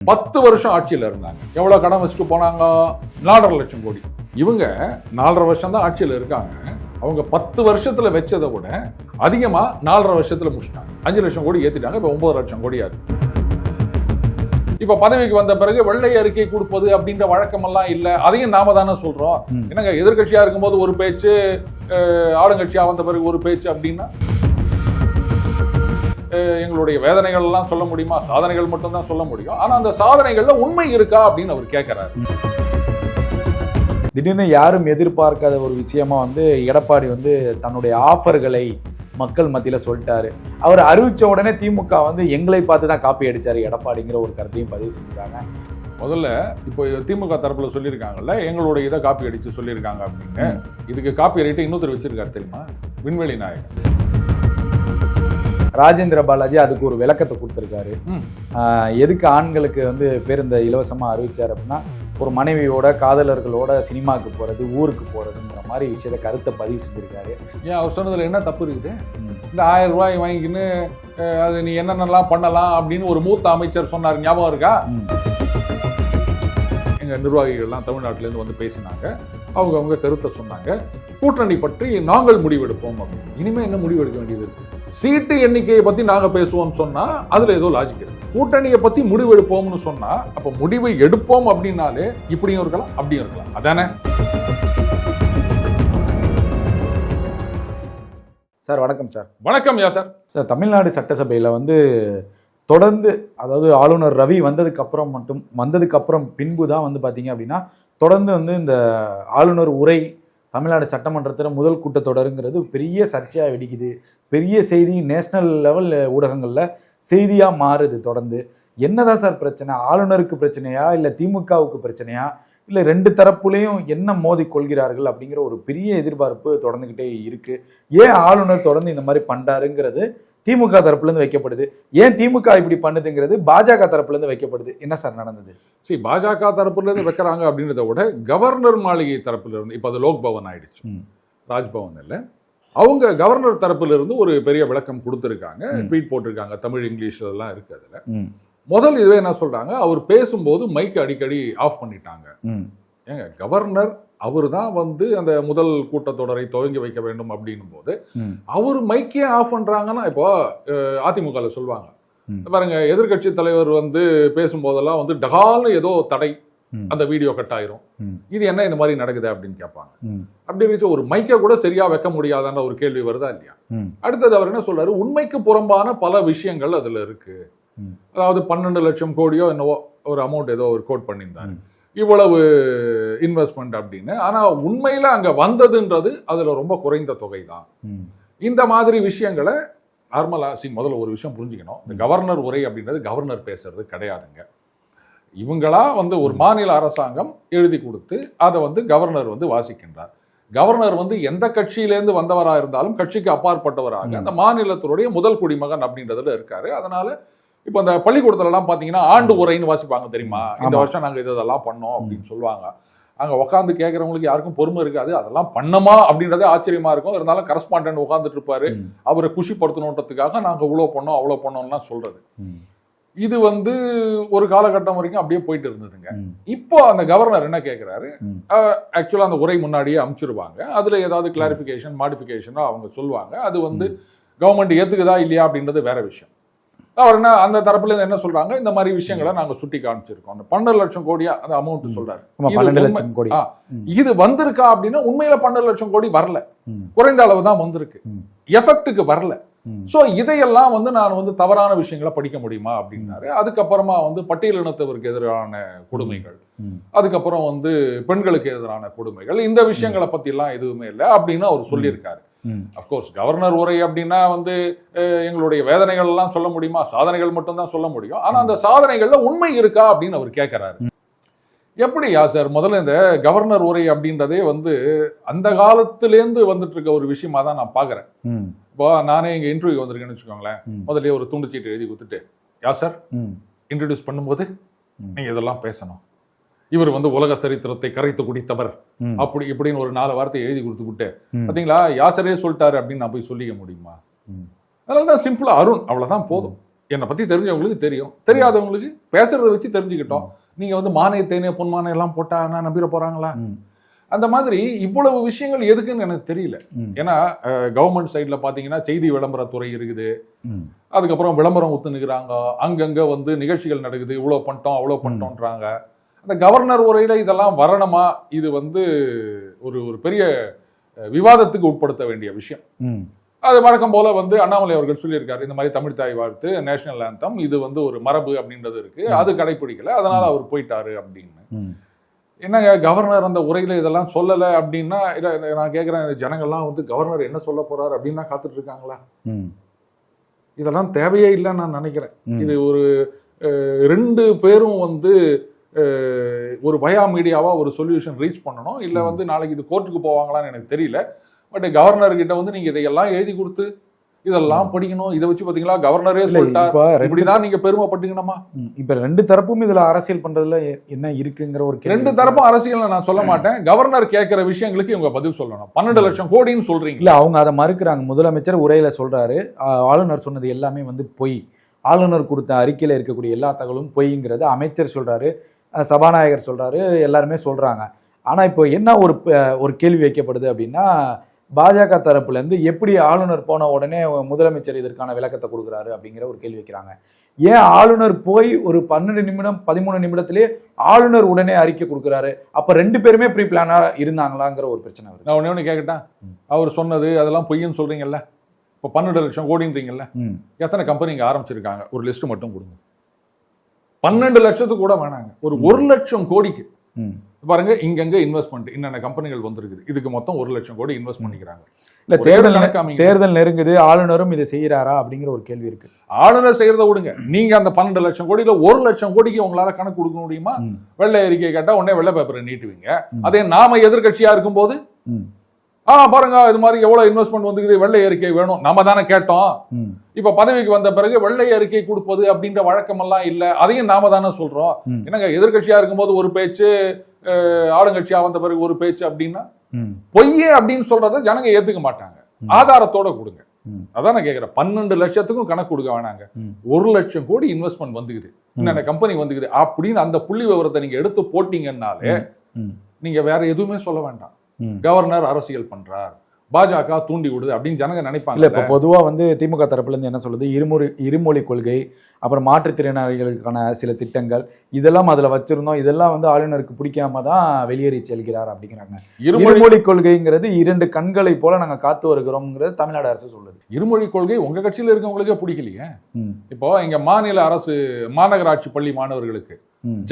பத்து வருஷம் ஆட்சியில் இருந்தாங்க. எவ்வளவு கடன் வச்சுட்டு போனாங்க? நாலரை லட்சம் கோடி. இவங்க நாலரை வருஷம் தான் ஆட்சியில் இருக்காங்க. அவங்க பத்து வருஷத்துல வச்சதை விட அதிகமா நாலரை வருஷத்துல முடிச்சிட்டாங்க. அஞ்சு லட்சம் கோடி ஏத்திட்டாங்க. இப்ப ஒன்பது லட்சம் கோடியா இருக்கு. இப்ப பதவிக்கு வந்த பிறகு வெள்ளை அறிக்கை கொடுப்பது அப்படின்ற வழக்கமெல்லாம் இல்ல. அதையும் நாம தானே சொல்றோம். ம். என்னங்க எதிர்க்கட்சியா இருக்கும்போது ஒரு பேச்சு அஹ், ஆளுங்கட்சியா வந்த பிறகு ஒரு பேச்சு அப்படின்னா? எங்களுடைய வேதனைகள் எல்லாம் சொல்ல முடியுமா? சாதனைகள் மட்டும் தான் சொல்ல முடியும். ஆனா அந்த சாதனைகள்ல உண்மை இருக்கா அப்படின்னு அவர் கேட்கிறாரு திடீர்னு யாரும் எதிர்பார்க்காத ஒரு விஷயமா வந்து எடப்பாடி வந்து தன்னுடைய ஆஃபர்களை மக்கள் மத்தியில சொல்லிட்டாரு. அவர் அறிவிச்ச உடனே திமுக வந்து எங்களை பார்த்து தான் காப்பி அடிச்சாரு எடப்பாடிங்கிற ஒரு கருத்தையும் பதிவு செஞ்சுட்டாங்க. முதல்ல இப்போ திமுக தரப்புல சொல்லியிருக்காங்கல்ல எங்களுடைய இதை காப்பி அடிச்சு சொல்லியிருக்காங்க அப்படின்னு. இதுக்கு காப்பி ரைட்டை இன்னொருத்தர் வச்சிருக்காரு தெரியுமா? விண்வெளி நாயகன். ராஜேந்திர பாலாஜி அதுக்கு ஒரு விளக்கத்தை கொடுத்துருக்காரு. எதுக்கு ஆண்களுக்கு வந்து பேருந்த இலவசமா அறிவிச்சார் அப்படின்னா ஒரு மனைவியோட காதலர்களோட சினிமாவுக்கு போறது ஊருக்கு போறதுங்கிற மாதிரி விஷயத்த கருத்தை பதிவு செஞ்சிருக்காரு. ஏன் அவர் சொன்னதுல என்ன தப்பு இருக்குது. இந்த ஆயிரம் ரூபாய் வாங்கிக்கின்னு அது நீ என்னென்னலாம் பண்ணலாம் அப்படின்னு ஒரு மூத்த அமைச்சர் சொன்னார். ஞாபகம் இருக்கா? ம். எங்க நிர்வாகிகள்லாம் தமிழ்நாட்டுல இருந்து வந்து பேசினாங்க. அவங்க அவங்க கருத்தை சொன்னாங்க. கூட்டணி பற்றி நாங்கள் முடிவெடுப்போம் அப்படின்னு. இனிமே என்ன முடிவெடுக்க வேண்டியது இருக்கு? சீட்டு எண்ணிக்கையை பத்தி நாங்க பேசுவோம்னு சொன்னா அதுல ஏதோ லாஜிக் இருக்கு. கூட்டணியை பத்தி முடிவெடுப்போம்னு சொன்னா அப்ப முடிவை எடுப்போம் அப்படின்னாலே இப்படியும் இருக்கலாம் அப்படியும் இருக்கலாம். அதானே? சார் வணக்கம் சார். வணக்கம் யா சார். சார் தமிழ்நாடு சட்டசபையில் வந்து தொடர்ந்து அதாவது ஆளுநர் ரவி வந்ததுக்கு அப்புறம் மட்டும் வந்ததுக்கு அப்புறம் பின்பு தான் வந்து பார்த்தீங்க அப்படின்னா தொடர்ந்து வந்து இந்த ஆளுநர் உரை தமிழ்நாடு சட்டமன்றத்தில் முதல் கூட்டத்தொடருங்கிறது பெரிய சர்ச்சையாக வெடிக்குது. பெரிய செய்தி நேஷனல் லெவல் ஊடகங்களில் செய்தியாக மாறுது தொடர்ந்து. என்னதான் சார் பிரச்சனை? ஆளுநருக்கு பிரச்சனையா? இல்லை திமுகவுக்கு பிரச்சனையா? இல்லை ரெண்டு தரப்புலையும் என்ன மோதி கொள்கிறார்கள் அப்படிங்கிற ஒரு பெரிய எதிர்பார்ப்பு தொடர்ந்துக்கிட்டே இருக்குது ஏன் ஆளுநர் தொடர்ந்து இந்த மாதிரி பண்ணுறாருங்கிறது திமுக தரப்புல இருந்து வைக்கப்படுது. ஏன் திமுக இப்படி பண்ணுதுங்கிறது பாஜக தரப்புல இருந்து வைக்கப்படுது. என்ன சார் நடந்தது? சரி பாஜக தரப்புல இருந்து வைக்கிறாங்க அப்படின்றத விட கவர்னர் மாளிகை தரப்புல இருந்து இப்போ அது லோக் பவன் ஆயிடுச்சு. ராஜ்பவன் இல்லை. அவங்க கவர்னர் தரப்புல இருந்து ஒரு பெரிய விளக்கம் கொடுத்துருக்காங்க. ட்வீட் போட்டிருக்காங்க. தமிழ் இங்கிலீஷ் இதெல்லாம் இருக்கு அதுல. முதல் இதுவே என்ன சொல்றாங்க? அவர் பேசும்போது மைக் அடிக்கடி ஆஃப் பண்ணிட்டாங்க. ஏங்க கவர்னர் அவர் தான் வந்து அந்த முதல் கூட்டத்தொடரை துவங்கி வைக்க வேண்டும் அப்படின்னும் போது அவர் மைக்கே ஆஃப் பண்றாங்கன்னா இப்போ அஹ், அதிமுகல சொல்லுவாங்க. பாருங்க எதிர்க்கட்சி தலைவர் வந்து பேசும்போதெல்லாம் வந்து டகால்னு ஏதோ தடை. அந்த வீடியோ கட் ஆயிரும். இது என்ன இந்த மாதிரி நடக்குது அப்படின்னு கேட்பாங்க. அப்படி இருந்துச்சு ஒரு மைக்கை கூட சரியா வைக்க முடியாதான்ற ஒரு கேள்வி வருதா இல்லையா? அடுத்தது அவர் என்ன சொல்றாரு உண்மைக்கு புறம்பான பல விஷயங்கள் அதுல இருக்கு. அதாவது பன்னெண்டு லட்சம் கோடியோ என்னவோ ஒரு அமௌண்ட் ஏதோ ஒரு கோட் பண்ணியிருந்தாரு. இவ்வளவு இன்வெஸ்ட்மெண்ட் அப்படின்னு. ஆனா உண்மையில அங்க வந்ததுன்றது அதுல ரொம்ப குறைந்த தொகை தான் இந்த மாதிரி விஷயங்களை நார்மலா சி முதல்ல ஒரு விஷயம் புரிஞ்சுக்கணும். இந்த கவர்னர் உரை அப்படின்றது கவர்னர் பேசுறது கிடையாதுங்க. இவங்களா வந்து ஒரு மாநில அரசாங்கம் எழுதி கொடுத்து அதை வந்து கவர்னர் வந்து வாசிக்கின்றார். கவர்னர் வந்து எந்த கட்சியிலேருந்து வந்தவரா இருந்தாலும் கட்சிக்கு அப்பாற்பட்டவராக அந்த மாநிலத்தினுடைய முதல் குடிமகன் அப்படின்றதுல இருக்காரு. அதனால இப்போ அந்த பள்ளிக்கூடத்துல எல்லாம் பாத்தீங்கன்னா ஆண்டு உரைன்னு வாசிப்பாங்க தெரியுமா? இந்த. வருஷம் நாங்க இது இதெல்லாம் பண்ணோம் அப்படின்னு சொல்லுவாங்க. அங்க உட்காந்து கேட்கறவங்களுக்கு யாருக்கும் பொறுமை இருக்காது. அதெல்லாம் பண்ணமா அப்படின்றதே ஆச்சரியமா இருக்கும். இருந்தாலும் கரஸ்பாண்டன்ட் உட்காந்துட்டு இருப்பாரு. அவரை குஷிப்படுத்தணுன்றதுக்காக நாங்க இவ்வளவு பண்ணோம் அவ்வளவு பண்ணோம்லாம் சொல்றது. இது வந்து ஒரு காலகட்டம் வரைக்கும் அப்படியே போயிட்டு இருந்ததுங்க. இப்போ அந்த கவர்னர் என்ன கேட்கிறாரு ம். ஆக்சுவலா அந்த உரை முன்னாடியே அனுப்பிச்சிருவாங்க அதுல ஏதாவது கிளாரிஃபிகேஷன் மாடிஃபிகேஷனோ அவங்க சொல்லுவாங்க. அது வந்து கவர்மெண்ட் ஏத்துக்குதா இல்லையா அப்படின்றது வேற விஷயம். அவர் என்ன அந்த தரப்புல இருந்து என்ன சொல்றாங்க? இந்த மாதிரி விஷயங்களை நாங்க சுட்டி காமிச்சிருக்கோம். அந்த பன்னெண்டு லட்சம் கோடியா அந்த அமௌண்ட் சொல்றாரு. இது கோடி. இது வந்திருக்கா அப்படின்னா உண்மையில பன்னெண்டு லட்சம் கோடி வரல. குறைந்த அளவு தான் வந்திருக்கு. எஃபெக்ட்டுக்கு வரல. சோ இதையெல்லாம் வந்து நான் வந்து தவறான விஷயங்களை படிக்க முடியுமா அப்படின்னாரு. அதுக்கப்புறமா வந்து பட்டியலினத்தவருக்கு எதிரான கொடுமைகள். அதுக்கப்புறம் வந்து பெண்களுக்கு எதிரான கொடுமைகள். இந்த விஷயங்களை பத்தி எல்லாம் எதுவுமே இல்லை அப்படின்னு அவர் சொல்லியிருக்காரு. ம், அப்கோர்ஸ் கவர்னர் உரை அப்படின்னா வந்து எங்களுடைய வேதனைகள் எல்லாம் சொல்ல முடியுமா? சாதனைகள் மட்டும்தான் சொல்ல முடியும். ஆனா அந்த சாதனைகள்ல உண்மை இருக்கா அப்படின்னு அவர் கேட்கிறாரு. எப்படியா சார்? முதல்ல இந்த கவர்னர் உரை அப்படின்றதே வந்து அந்த காலத்திலேருந்து வந்துட்டு இருக்க ஒரு விஷயமா தான் நான் பாக்குறேன். ம், இப்போ நானே இங்க இன்டர்வியூ வந்திருக்கேன்னு வச்சுக்கோங்களேன். ம். முதல்லயே ஒரு துண்டு சீட்டு எழுதி கொடுத்துட்டு யா சார்? இன்ட்ரடியூஸ் பண்ணும்போது ம். நீங்க இதெல்லாம் பேசணும். இவர் வந்து உலக சரித்திரத்தை கரைத்து குடித்தவர். அப்படி இப்படின்னு ஒரு நாலு வார்த்தை எழுதி கொடுத்து விட்டு ம். பாத்தீங்களா? யாசரே சொல்லிட்டாரு அப்படின்னு நான் போய் சொல்லிக்க முடியுமா. அதனால தான் சிம்பிளா அருண் அவ்வளவுதான் போதும். என்னை பத்தி தெரிஞ்சவங்களுக்கு தெரியும். தெரியாதவங்களுக்கு பேசுறத வச்சு தெரிஞ்சுக்கிட்டோம். நீங்க வந்து மானிய தேனே பொன்மானை எல்லாம் போட்டா நான் நம்பிட போறாங்களா. அந்த மாதிரி இவ்வளவு விஷயங்கள் எதுக்குன்னு எனக்கு தெரியல. ஏன்னா கவர்மெண்ட் சைடுல பாத்தீங்கன்னா செய்தி விளம்பரத்துறை இருக்குது. அதுக்கப்புறம் விளம்பரம் ஒத்துனுக்குறாங்க அங்கங்க வந்து நிகழ்ச்சிகள் நடக்குது. இவ்வளவு பண்ணிட்டோம் அவ்வளவு பண்ணிட்டோம்ன்றாங்க. அந்த கவர்னர் உரையில இதெல்லாம் வரணுமா? இது வந்து ஒரு ஒரு பெரிய விவாதத்துக்கு உட்படுத்த வேண்டிய விஷயம். அது வழக்கம் போல வந்து அண்ணாமலை அவர்கள் சொல்லியிருக்காரு இந்த மாதிரி தமிழ் தாய் வாழ்த்து நேஷனல் ஆந்தம் இது வந்து ஒரு மரபு அப்படின்றது இருக்கு. அது கடைபிடிக்கல அதனால அவர் போயிட்டாரு அப்படின்னு. என்னங்க கவர்னர் அந்த உரையில இதெல்லாம் சொல்லல அப்படின்னா நான் கேக்குறேன் ஜனங்கள்லாம் வந்து கவர்னர் என்ன சொல்ல போறாரு அப்படின்னா காத்துட்டு இருக்காங்களா. இதெல்லாம் தேவையே இல்லைன்னு நான் நினைக்கிறேன். இது ஒரு ரெண்டு பேரும் வந்து ஒரு பயா மீடியாவா ஒரு சொல்யூஷன் ரீச் பண்ணணும்? இல்ல வந்து நாளைக்கு இது கோர்ட்டுக்கு போவாங்களான்னு எனக்கு தெரியல. பட் கவர்னர் கிட்ட வந்து நீங்க இதையெல்லாம் எழுதி கொடுத்து இதெல்லாம் படிக்கணும். இதை வச்சு பாத்தீங்களா? கவர்னரே ரெண்டு இப்படிதான் நீங்க பெருமைப்பட்டீங்கன்னமா. இப்ப ரெண்டு தரப்பும் இதுல அரசியல் பண்றதுல என்ன இருக்குங்கிற ஒரு ரெண்டு. தரப்பும் அரசியல் நான் சொல்ல மாட்டேன். கவர்னர் கேட்கிற விஷயங்களுக்கு இவங்க பதில் சொல்லணும். பன்னெண்டு லட்சம் கோடின்னு சொல்றீங்க. இல்ல அவங்க அதை மறுக்கிறாங்க. முதலமைச்சர் உரையில சொல்றாரு. ஆளுநர் சொன்னது எல்லாமே வந்து பொய். ஆளுநர் கொடுத்த அறிக்கையில இருக்கக்கூடிய எல்லா தகவலும் பொய்ங்கிறது அமைச்சர் சொல்றாரு. சபாநாயகர் சொல்றாரு எல்லாருமே சொல்றாங்க. ஆனா இப்போ என்ன ஒரு ஒரு கேள்வி வைக்கப்படுது அப்படின்னா பாஜக தரப்புல இருந்து எப்படி ஆளுநர் போன உடனே முதலமைச்சர் இதற்கான விளக்கத்தை கொடுக்குறாரு அப்படிங்கிற ஒரு கேள்வி வைக்கிறாங்க. ஏன் ஆளுநர் போய் ஒரு பன்னெண்டு நிமிடம் பதிமூணு நிமிடத்திலேயே ஆளுநர் உடனே அறிக்கை கொடுக்குறாரு? அப்ப ரெண்டு பேருமே ப்ரீ பிளானா இருந்தாங்களாங்கிற ஒரு பிரச்சனை வருது. நான் ஒண்ணே ஒண்ணு கேட்கட்டா அவர் சொன்னது அதெல்லாம் பொய்ன்னு சொல்றீங்கல்ல? இப்போ பன்னெண்டு லட்சம் கோடின்றீங்கல்ல? எத்தனை கம்பெனி இங்க ஆரம்பிச்சிருக்காங்க? ஒரு லிஸ்ட் மட்டும் கொடுங்க. பன்னெண்டு லட்சத்துக்கு கூட வேணாங்க. ஒரு ஒரு லட்சம் கோடிக்கு. பாருங்க இங்கங்க இன்வெஸ்ட்மெண்ட் என்னென்ன கம்பெனிகள் வந்திருக்குது. இதுக்கு மொத்தம் ஒரு லட்சம் கோடி இன்வெஸ்ட் பண்ணிக்கிறாங்க. இல்ல தேர்தல் நெ- கணக்காமிங்க. தேர்தல் நெருங்குது ஆளுநரும் இதை செய்யறாரா அப்படிங்கிற ஒரு கேள்வி இருக்கு. ஆளுநர் செய்யறத விடுங்க. நீங்க அந்த பன்னெண்டு லட்சம் கோடியில ஒரு லட்சம் கோடிக்கு உங்களால கணக்கு கொடுக்க முடியுமா. வெள்ளை அறிக்கை கேட்டா உடனே வெள்ளை பேப்பரை நீட்டுவீங்க. அதே நாம எதிர்க்கட்சியா இருக்கும்போது? ம், ஆ பாருங்க இது மாதிரி எவ்வளவு இன்வெஸ்ட்மெண்ட் வந்துக்குது வெள்ளை அறிக்கை வேணும். நம்ம தானே கேட்டோம். இப்ப பதவிக்கு வந்த பிறகு வெள்ளை அறிக்கை கொடுப்பது அப்படின்ற வழக்கமெல்லாம் இல்ல. அதையும் நாம தானே சொல்றோம். என்னங்க எதிர்க்கட்சியா இருக்கும்போது ஒரு பேச்சு ஆளுங்கட்சியா வந்த பிறகு ஒரு பேச்சு அப்படின்னா? பொய்யே அப்படின்னு சொல்றத ஜனங்க ஏத்துக்க மாட்டாங்க. ஆதாரத்தோட கொடுங்க. அதான் நான் கேக்குறேன். பன்னெண்டு லட்சத்துக்கும் கணக்கு கொடுக்க வேணாங்க. ஒரு லட்சம் கோடி இன்வெஸ்ட்மெண்ட் வந்துக்குது. என்னென்ன கம்பெனி வந்துக்குது அப்படின்னு அந்த புள்ளி விவரத்தை நீங்க எடுத்து போட்டீங்கன்னாலே நீங்க வேற எதுவுமே சொல்ல வேண்டாம். கவர்னர் அரசியல் பண்றார். பாஜக தூண்டி விடுது அப்படின்னு ஜனங்க இல்ல நினைப்பாங்க இப்ப பொதுவா வந்து திமுக தரப்புல இருந்து என்ன சொல்லுது இருமொழி இருமொழி கொள்கை அப்புறம் மாற்றுத்திறனாளிகளுக்கான சில திட்டங்கள் இதெல்லாம் அதுல வச்சிருந்தோம். இதெல்லாம் வந்து ஆளுநருக்கு பிடிக்காம தான் வெளியேறி செல்கிறார் அப்படிங்கிறாங்க. இருமொழி கொள்கைங்கிறது இரண்டு கண்களை போல நாங்க காத்து வருகிறோம்ங்கிறது தமிழ்நாடு அரசு சொல்லுது. இருமொழி கொள்கை உங்க கட்சியில இருக்கவங்களுக்கே பிடிக்கலையே? இப்போ இங்க மாநில அரசு மாநகராட்சி பள்ளி மாணவர்களுக்கு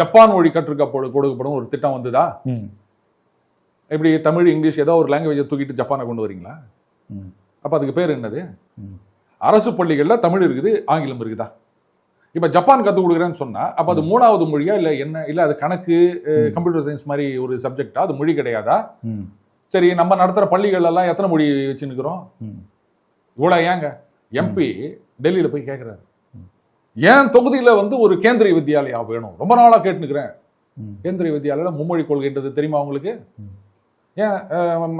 ஜப்பான் மொழி கற்றுக்கப்படும் கொடுக்கப்படும் ஒரு திட்டம் வந்துதா? ம், எப்படி தமிழ் இங்கிலீஷ் ஏதோ ஒரு லாங்குவேஜை தூக்கிட்டு ஜப்பானை கொண்டு வரீங்களா? அப்ப அதுக்கு பேர் என்னது. அரசு பள்ளிகள்ல தமிழ் இருக்குது ஆங்கிலம் இருக்குதா? இப்ப ஜப்பான் கத்து கொடுக்குறேன்னு சொன்னா அப்ப அது மூணாவது மொழியா இல்ல என்ன? இல்ல அது கணக்கு கம்ப்யூட்டர் சயின்ஸ் மாதிரி ஒரு சப்ஜெக்டா அது மொழி கிடையாதா? சரி நம்ம நடத்துற பள்ளிகள் எல்லாம் எத்தனை மொழி வச்சுன்னுக்குறோம் ம். இவ்வளவு ஏங்க? எம்பி டெல்லியில போய் கேக்குறாரு. ஏன் தொகுதியில வந்து ஒரு கேந்திரிய வித்யாலயா வேணும்? ரொம்ப நாளா கேட்டுனுக்குறேன். கேந்திரிய வித்யாலயா மும்மொழி கொள்கைன்றது தெரியுமா உங்களுக்கு. ஏன்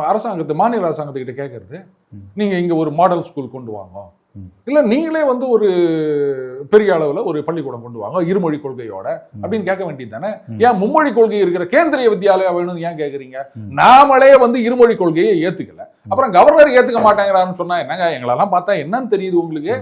அரசாங்கத்து மாநில அரசாங்கத்துக்கிட்ட கேட்கறது ம். நீங்க இங்க ஒரு மாடல் ஸ்கூல் கொண்டு வாங்க. இல்ல நீங்களே வந்து ஒரு பெரிய அளவுல ஒரு பள்ளிக்கூடம் கொண்டு வாங்க இருமொழி கொள்கையோட அப்படின்னு கேட்க வேண்டியது தானே. ஏன் மும்மொழி கொள்கை இருக்கிற கேந்திரிய வித்யாலயா வேணும்னு ஏன் கேக்குறீங்க ம். நாமளே வந்து இருமொழி கொள்கையை ஏத்துக்கல அப்புறம் கவர்னர் ஏத்துக்க மாட்டேங்கிறாருன்னு சொன்னா என்னங்க எங்களெல்லாம் பார்த்தா என்னன்னு தெரியுது உங்களுக்கு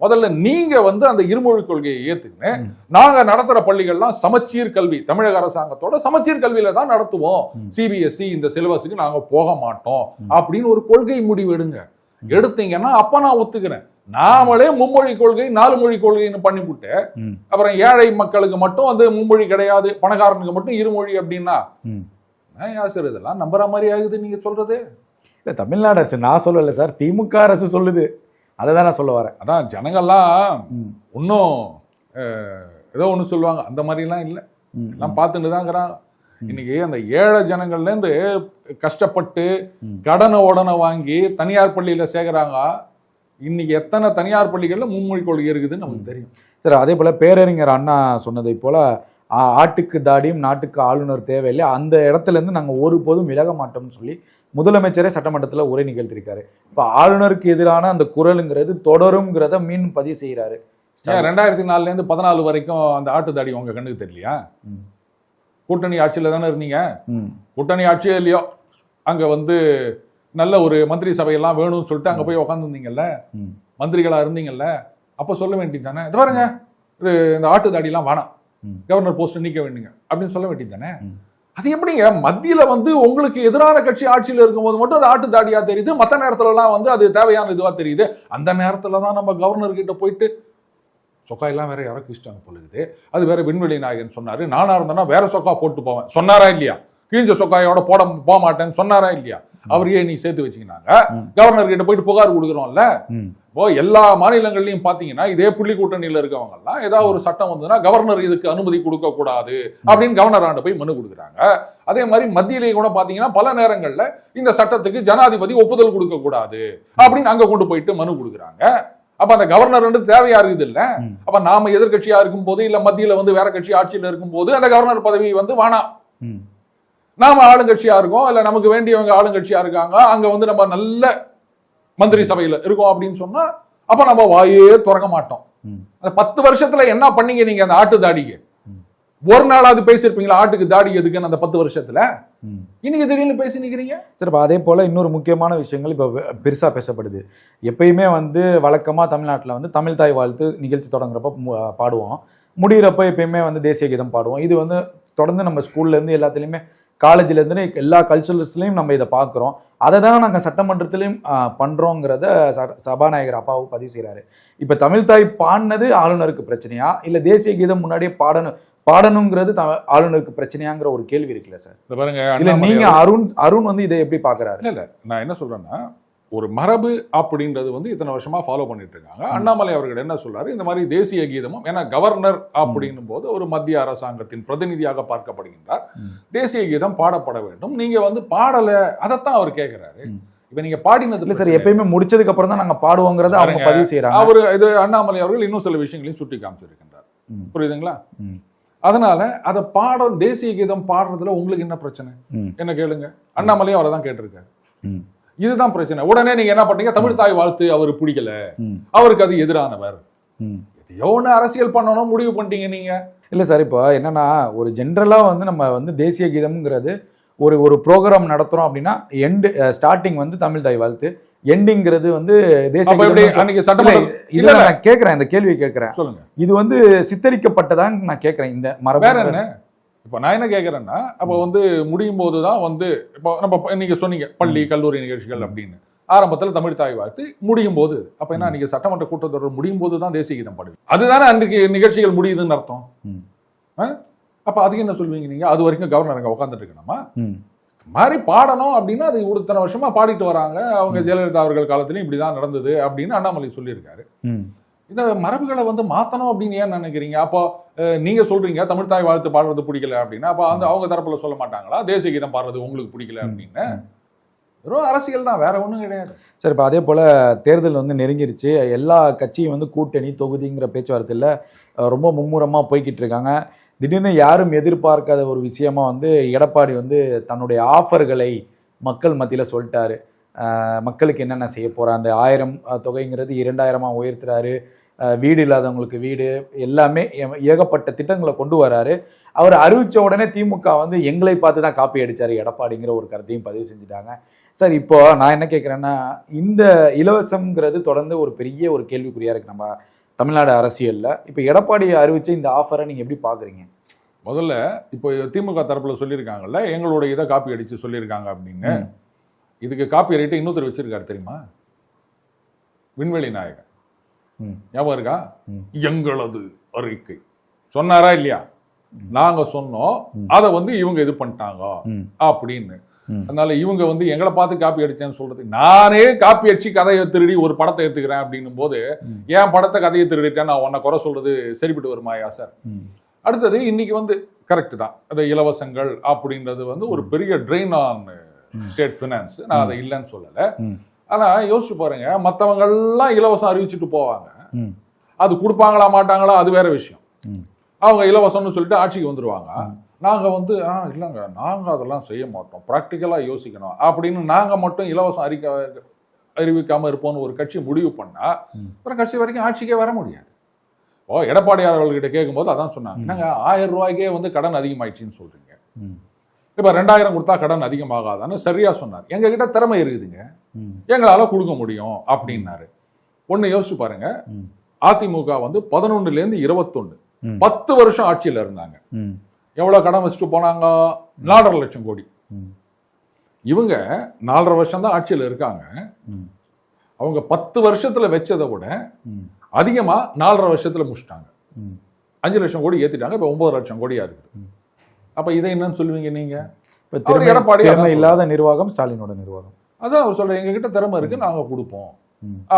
முதல்ல நீங்க வந்து அந்த இருமொழி கொள்கையை ஏத்துக்கின்னு ம். நாங்க நடத்துற பள்ளிகள்லாம் சமச்சீர் கல்வி தமிழக அரசாங்கத்தோட சமச்சீர் கல்வியில தான் நடத்துவோம். ம். சிபிஎஸ்இ இந்த சிலபஸுக்கு நாங்க போக மாட்டோம். அப்படின்னு ஒரு கொள்கை முடிவு எடுங்க. எடுத்தீங்கன்னா அப்ப நான் ஒத்துக்கிறேன். நாமளே மும்மொழி கொள்கை நாலு மொழி கொள்கைன்னு பண்ணிவிட்டு அப்புறம் ஏழை மக்களுக்கு மட்டும் வந்து மும்மொழி கிடையாது பணக்காரனுக்கு மட்டும் இருமொழி அப்படின்னா யாசர் இதெல்லாம் நம்புற மாதிரி ஆகுது நீங்க சொல்றது? இல்ல தமிழ்நாடு அரசு நான் சொல்லல சார் திமுக அரசு சொல்லுது. அதை தான் நான் சொல்ல வரேன். அதான் ஜனங்கள்லாம் இன்னும் ஏதோ ஒண்ணு சொல்லுவாங்க. அந்த மாதிரிலாம் இல்லை. எல்லாம் பார்த்துட்டு தாங்கிறாங்க இன்னைக்கு அந்த ஏழை ஜனங்கள்ல இருந்து கஷ்டப்பட்டு. கடனை உடனே வாங்கி தனியார் பள்ளியில சேர்க்கறாங்க. இன்னைக்கு எத்தனை தனியார் பள்ளிகள்ல மும்மொழி கொள்கை இருக்குதுன்னு நமக்கு தெரியும். சார் அதே போல பேரறிஞர் அண்ணா சொன்னதை போல ஆட்டுக்கு தாடியும் நாட்டுக்கு ஆளுநர் தேவையில்லை. அந்த இடத்துல இருந்து நாங்க ஒருபோதும் விலக மாட்டோம்னு சொல்லி முதலமைச்சரே சட்டமன்றத்துல உரை நிகழ்த்திருக்காரு இப்ப ஆளுநருக்கு எதிரான அந்த குரலுங்கிறது தொடருங்கிறத மீண்டும் பதிவு செய்யறாரு ஏன் ரெண்டாயிரத்தி நாலுல இருந்து பதினாலு வரைக்கும் அந்த ஆட்டு தாடி உங்க கண்ணுக்கு தெரியலையா. கூட்டணி ஆட்சியில தானே இருந்தீங்க? கூட்டணி ஆட்சியோ இல்லையோ அங்க வந்து நல்ல ஒரு மந்திரி சபையெல்லாம் வேணும்னு சொல்லிட்டு அங்க போய் உட்காந்துருந்தீங்கல்ல ம். மந்திரிகளா இருந்தீங்கல்ல? அப்ப சொல்ல வேண்டியது தானே? இது பாருங்க இது இந்த ஆட்டு தாடிலாம் வேணாம். கவர்னர் போஸ்ட் நீக்க வேண்டுங்க. அப்படின்னு சொல்ல வேண்டியது தானே. அது எப்படிங்க? மத்தியில வந்து உங்களுக்கு எதிரான கட்சி ஆட்சியில இருக்கும்போது மட்டும் அது ஆட்டு தாடியா தெரியுது. மத்த நேரத்துல எல்லாம் வந்து அது தேவையான இதுவா தெரியுது. அந்த நேரத்துல தான் நம்ம கவர்னர் கிட்ட போயிட்டு சொக்கா எல்லாம் வேற இறக்கி வச்சிட்டாங்க பொழுது அது வேற விண்வெளி நாயகன் சொன்னாரு. நானா இருந்தேன்னா வேற சொக்கா போட்டு போவேன். சொன்னாரா இல்லையா? கிழிஞ்ச சொக்காயோட போட போக மாட்டேன்னு சொன்னாரா இல்லையா? அவரையே நீ சேர்த்து வச்சுக்கினாங்க. கவர்னர் கிட்ட போயிட்டு புகார் கொடுக்குறோம்ல? இப்போ எல்லா மாநிலங்கள்லயும் பாத்தீங்கன்னா இதே புள்ளி கூட்டணியில இருக்கவங்க எல்லாம் ஏதாவது ஒரு சட்டம் வந்ததுன்னா கவர்னர் இதுக்கு அனுமதி கொடுக்க கூடாது அப்படின்னு கவர்னர் ஆண்ட போய் மனு கொடுக்குறாங்க. அதே மாதிரி மத்தியிலேயே கூட பாத்தீங்கன்னா பல நேரங்கள்ல இந்த சட்டத்துக்கு ஜனாதிபதி ஒப்புதல் கொடுக்க கூடாது அப்படின்னு அங்க கொண்டு போயிட்டு மனு கொடுக்குறாங்க. அப்ப அந்த கவர்னர் வந்து தேவையா இருக்குது இல்ல. அப்ப நாம எதிர்க்கட்சியா இருக்கும் போது இல்ல மத்தியில வந்து வேற கட்சி ஆட்சியில இருக்கும் போது அந்த கவர்னர் பதவி வந்து ம். நாம ஆளுங்கட்சியா இருக்கோம் இல்ல நமக்கு வேண்டியவங்க ஆளுங்கட்சியா இருக்காங்க அங்க வந்து நம்ம நல்ல மந்திரி சபையில இருக்கோம் அப்படின்னு சொன்னா அப்ப நம்ம வாயே திறக்க மாட்டோம். அந்த பத்து வருஷத்துல என்ன பண்ணீங்க நீங்க அந்த ஆட்டு தாடிக்கு. ஒரு நாளாவது பேசியிருப்பீங்களா ஆட்டுக்கு தாடி எதுக்குன்னு அந்த பத்து வருஷத்துல? இன்னைக்கு திடீர்னு பேசி நிக்கிறீங்க? சரி அதே போல் இன்னொரு முக்கியமான விஷயங்கள் இப்போ பெருசாக பேசப்படுது. எப்பயுமே வந்து வழக்கமாக தமிழ்நாட்டில் வந்து தமிழ் தாய் வாழ்த்து நிகழ்ச்சி தொடங்குறப்ப பாடுவோம். முடிகிறப்ப எப்பயுமே வந்து தேசிய கீதம் பாடுவோம். இது வந்து தொடர்ந்து நம்ம ஸ்கூல்லேருந்து எல்லாத்துலேயுமே காலேஜ்லேருந்து எல்லா கல்ச்சுரல்ஸ்லையும் நம்ம இதை பார்க்குறோம். அதை தான் நாங்கள் சட்டமன்றத்திலையும் பண்ணுறோங்கிறத சபாநாயகர் அப்பாவும் பதிவு செய்கிறாரு இப்போ தமிழ் தாய் பாடினது ஆளுநருக்கு பிரச்சனையா? இல்லை தேசிய கீதம் முன்னாடியே பாடணும் பாடணுங்கிறது ஆளுநருக்கு பிரச்சனையாங்கிற ஒரு கேள்வி இருக்குல்ல சார்? பாருங்க இல்ல அண்ணாமலை நீங்க அருண் அருண் வந்து இதை எப்படி பாக்குறாரு இல்ல இல்ல. நான் என்ன சொல்றேன்னா ஒரு மரபு அப்படின்றது வந்து இத்தனை வருஷமா ஃபாலோ பண்ணிட்டு இருக்காங்க அண்ணாமலை அவர்கள் என்ன சொல்றாரு? இந்த மாதிரி தேசிய கீதமும் ஏன்னா கவர்னர் அப்படின்னும் போது ஒரு மத்திய அரசாங்கத்தின் பிரதிநிதியாக பார்க்கப்படுகின்றார். தேசிய கீதம் பாடப்பட வேண்டும். நீங்க வந்து பாடல அதைத்தான் அவர் கேட்கிறாரு. இப்ப நீங்க பாடினது இல்ல சார் எப்பயுமே முடிச்சதுக்கு அப்புறம் தான் நாங்க பாடுவோங்கிறத அவங்க பதிவு செய்யறாங்க அவரு இது அண்ணாமலை அவர்கள் இன்னும் சில விஷயங்களையும் சுட்டி காமிச்சிருக்கின்றார். புரியுதுங்களா. அதனால அதை பாட தேசிய கீதம் பாடுறதுல உங்களுக்கு என்ன பிரச்சனை. என்ன கேளுங்க. அண்ணாமலையும் அவரை தான் கேட்டிருக்காரு. இதுதான் பிரச்சனை. உடனே நீங்க என்ன பண்ணீங்க? தமிழ் தாய் வாழ்த்து அவர் பிடிக்கல. அவருக்கு அது எதிரானவர். எதையோ ஒண்ணு அரசியல் பண்ணணும் முடிவு பண்ணிட்டீங்க நீங்க. இல்ல சார் இப்போ என்னன்னா ஒரு ஜென்ரலா வந்து நம்ம வந்து தேசிய கீதம்ங்கிறது ஒரு ஒரு ப்ரோக்ராம் நடத்துறோம் அப்படின்னா எண்டு ஸ்டார்டிங் வந்து தமிழ் தாய் வாழ்த்து எண்டிங்கிறது வந்து தேசிய அன்னைக்கு சட்டமன்ற இல்ல நான் கேக்குறேன் இந்த கேள்வியை கேக்குறேன். சொல்லுங்க. இது வந்து சித்தரிக்கப்பட்டதான்னு நான் கேக்குறேன் இந்த மரபு இப்ப நான் என்ன கேக்குறேன்னா அப்ப வந்து முடியும் போதுதான் வந்து இப்போ நம்ம நீங்க சொன்னீங்க பள்ளி கல்லூரி நிகழ்ச்சிகள் அப்படின்னு. ஆரம்பத்துல தமிழ் தாய் வாழ்த்து முடியும் போது அப்ப என்ன அன்னைக்கு சட்டமன்ற கூட்டத்தொடர் முடியும் போது தான் தேசிய கீதம் பாடுவீங்க. அதுதானே அன்றைக்கு நிகழ்ச்சிகள் முடியுதுன்னு அர்த்தம்? அப்ப அதுக்கு என்ன சொல்வீங்க நீங்க? அது வரைக்கும் கவர்னர் அங்க உட்காந்துட்டு இருக்கணுமா. மாதிரி பாடணும் அப்படின்னா அது இத்தனை வருஷமா பாடிட்டு வராங்க. அவங்க ஜெயலலிதா அவர்கள் காலத்திலயும் இப்படிதான் நடந்தது அப்படின்னு அண்ணாமலை சொல்லியிருக்காரு. இந்த மரபுகளை வந்து மாத்தணும் அப்படின்னு ஏன் நினைக்கிறீங்க? அப்போ அஹ், நீங்க சொல்றீங்க தமிழ் தாய் வாழ்த்து பாடுறது பிடிக்கல அப்படின்னா. அப்ப அந்த அவங்க தரப்புல சொல்ல மாட்டாங்களா? தேசிய கீதம் பாடுறது உங்களுக்கு பிடிக்கல அப்படின்னு. வெறும் அரசியல் தான் வேற ஒண்ணும் கிடையாது. சரி இப்போ அதே போல் தேர்தல் வந்து நெருங்கிருச்சு. எல்லா கட்சியும் வந்து கூட்டணி தொகுதிங்கிற பேச்சுவார்த்தையில் ரொம்ப மும்முரமாக போய்கிட்டு இருக்காங்க. திடீர்னு யாரும் எதிர்பார்க்காத ஒரு விஷயமா வந்து எடப்பாடி வந்து தன்னுடைய ஆஃபர்களை மக்கள் மத்தியில் சொல்லிட்டாரு. மக்களுக்கு என்னென்ன செய்ய போகிறா அந்த ஆயிரம் தொகைங்கிறது இரண்டாயிரமாக உயர்த்துறாரு. வீடு இல்லாதவங்களுக்கு வீடு எல்லாமே ஏகப்பட்ட திட்டங்களை கொண்டு வராரு. அவர் அறிவிச்ச உடனே திமுக வந்து எங்களை பார்த்து தான் காப்பி அடிச்சாரு எடப்பாடிங்கிற ஒரு கருத்தையும் பதிவு செஞ்சுட்டாங்க. சார் இப்போ நான் என்ன கேட்குறேன்னா இந்த இலவசம்ங்கிறது தொடர்ந்து ஒரு பெரிய ஒரு கேள்விக்குறியா இருக்கு நம்ம தமிழ்நாடு அரசியல்ல. இப்போ எடப்பாடி அறிவிச்ச இந்த ஆஃபரை நீங்க எப்படி பாக்குறீங்க? முதல்ல இப்போ திமுக தரப்புல சொல்லியிருக்காங்கல்ல எங்களோட இதை காப்பி அடிச்சு சொல்லியிருக்காங்க அப்படின்னு. இதுக்கு காப்பி ரைட்டு இன்னொருத்தர் வச்சிருக்காரு தெரியுமா விண்வெளி நாயகன். ஞாபகம் இருக்கா. எங்களது அறிக்கை சொன்னாரா இல்லையா நாங்க சொன்னோம். அதை வந்து இவங்க இது பண்ணிட்டாங்க. அப்படின்னு. அதனால இவங்க வந்து எங்களை பார்த்து காப்பி அடிச்சேன்னு சொல்றது நானே காப்பி அடிச்சு கதையை திருடி ஒரு படத்தை எடுத்துக்கிறேன் அப்படின்னும் போது. என் படத்தை கதையை திருடிட்டேன் நான் உன்னை குறை சொல்றது சரிப்பட்டு வருமாயா சார். அடுத்தது இன்னைக்கு வந்து கரெக்ட் தான் அந்த இலவசங்கள் அப்படின்றது வந்து ஒரு பெரிய ட்ரெயின் ஆன் ஸ்டேட் ஃபினான்ஸ். நான் அதை இல்லைன்னு சொல்லலை. ம். ஆனா யோசிச்சு பாருங்க மத்தவங்க எல்லாம் இலவசம் அறிவிச்சிட்டு போவாங்க. அது கொடுப்பாங்களா மாட்டாங்களா அது வேற விஷயம். அவங்க இலவசம்னு சொல்லிட்டு ஆட்சிக்கு வந்துருவாங்க. நாங்க வந்து ஆ இல்லைங்க நாங்க அதெல்லாம் செய்ய மாட்டோம். ப்ராக்டிக்கலா யோசிக்கணும். அப்படின்னு நாங்க மட்டும் இலவசம் அறிக்க அறிவிக்காம இருப்போம்னு ஒரு கட்சி முடிவு பண்ணா ம். அப்புறம் கட்சி வரைக்கும் ஆட்சிக்கே வர முடியாது. இப்போ எடப்பாடியார் அவர்கள்கிட்ட கேட்கும்போது அதான் சொன்னாங்க. என்னங்க ஆயிரம் ரூபாய்க்கே வந்து கடன் அதிகமாயிடுச்சுன்னு சொல்றீங்க. ம். இப்ப ரெண்டாயிரம் கொடுத்தா கடன் அதிகமாகாதான்னு சரியா சொன்னார் எங்க கிட்ட திறமை இருக்குதுங்க. எங்களால கொடுக்க முடியும் அப்படின்னாரு ஒண்ணு யோசிச்சு பாருங்க. அதிமுக வந்து பதினொன்னுல இருந்து இருபத்தொன்னு ம். பத்து வருஷம் ஆட்சியில இருந்தாங்க ம். எவ்வளவு கடன் வச்சுட்டு போனாங்க நாலரை லட்சம் கோடி. இவங்க நாலரை வருஷம் தான் ஆட்சியில இருக்காங்க. அவங்க பத்து வருஷத்துல வச்சதை விட ம். அதிகமா நாலரை வருஷத்துல முடிச்சிட்டாங்க. அஞ்சு லட்சம் கோடி ஏத்திட்டாங்க இப்ப ஒன்பது லட்சம் கோடியா இருக்குது அப்ப இதை என்னன்னு சொல்லுவீங்க நீங்க? இப்ப திறமை எடப்பாடி திறமை இல்லாத நிர்வாகம் ஸ்டாலினோட நிர்வாகம். அதான் அவர் சொல்ற எங்க கிட்ட திறமை இருக்கு நாங்க கொடுப்போம்.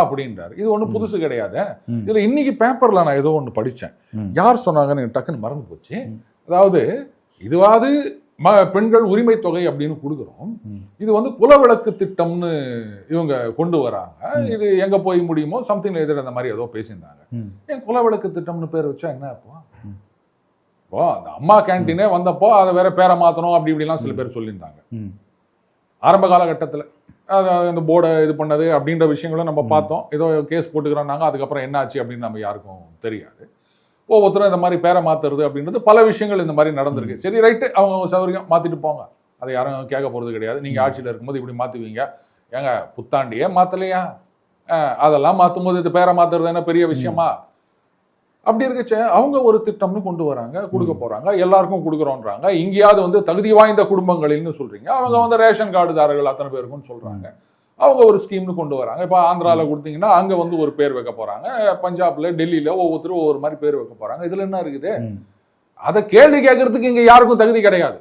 அப்படின்றாரு. இது ஒண்ணும் புதுசு கிடையாது. இதுல இன்னைக்கு பேப்பர்ல நான் ஏதோ ஒண்ணு படிச்சேன். யார் சொன்னாங்கன்னு டக்குன்னு மறந்து போச்சு. அதாவது இதுவாது ம பெண்கள் உரிமை தொகை அப்படின்னு கொடுக்குறோம். இது வந்து குலவிளக்கு திட்டம்னு இவங்க கொண்டு வராங்க. இது எங்க போய் முடியுமோ சம்திங் எதிர அந்த மாதிரி ஏதோ பேசியிருந்தாங்க. ஏன் குலவிளக்கு திட்டம்னு பேர் வச்சா என்ன அப்போ இப்போ அந்த அம்மா கேன்டீனே வந்தப்போ அதை வேற பேரை மாத்தணும் அப்படி இப்படிலாம் சில பேர் சொல்லியிருந்தாங்க. ஆரம்ப காலகட்டத்தில் அந்த போர்டை இது பண்ணது அப்படின்ற விஷயங்களும் நம்ம பார்த்தோம். ஏதோ கேஸ் போட்டுக்கிறாங்க அதுக்கப்புறம் என்ன ஆச்சு அப்படின்னு நம்ம யாருக்கும் தெரியாது. ஒவ்வொருத்தரும் இந்த மாதிரி பேரை மாத்துறது அப்படின்றது பல விஷயங்கள் இந்த மாதிரி நடந்திருக்கு. சரி ரைட்டு அவங்க சௌகரியம் மாத்திட்டு போங்க. அதை யாரும் கேட்க போறது கிடையாது. நீங்க ஆட்சியில் இருக்கும்போது இப்படி மாத்துவீங்க. ஏங்க புத்தாண்டியே மாத்தலையா? அஹ், அதெல்லாம் மாத்தும் போது இது பேரை மாத்துறது என்ன பெரிய விஷயமா? அப்படி இருக்கச்ச அவங்க ஒரு திட்டம்னு கொண்டு வராங்க கொடுக்க போறாங்க எல்லாருக்கும் கொடுக்குறோன்றாங்க. இங்கேயாவது வந்து தகுதி வாய்ந்த குடும்பங்களில்னு சொல்றீங்க. அவங்க வந்து ரேஷன் கார்டுதாரர்கள் அத்தனை பேருக்கும் சொல்றாங்க. அவங்க ஒரு ஸ்கீம்னு கொண்டு வராங்க. இப்போ ஆந்திரால கொடுத்தீங்கன்னா அங்க வந்து ஒரு பேர் வைக்க போறாங்க. பஞ்சாப்ல டெல்லியில ஒவ்வொருத்தரும் ஒவ்வொரு மாதிரி பேர் வைக்க போறாங்க. இதுல என்ன இருக்குது. அதை கேள்வி கேட்கறதுக்கு இங்க யாருக்கும் தகுதி கிடையாது.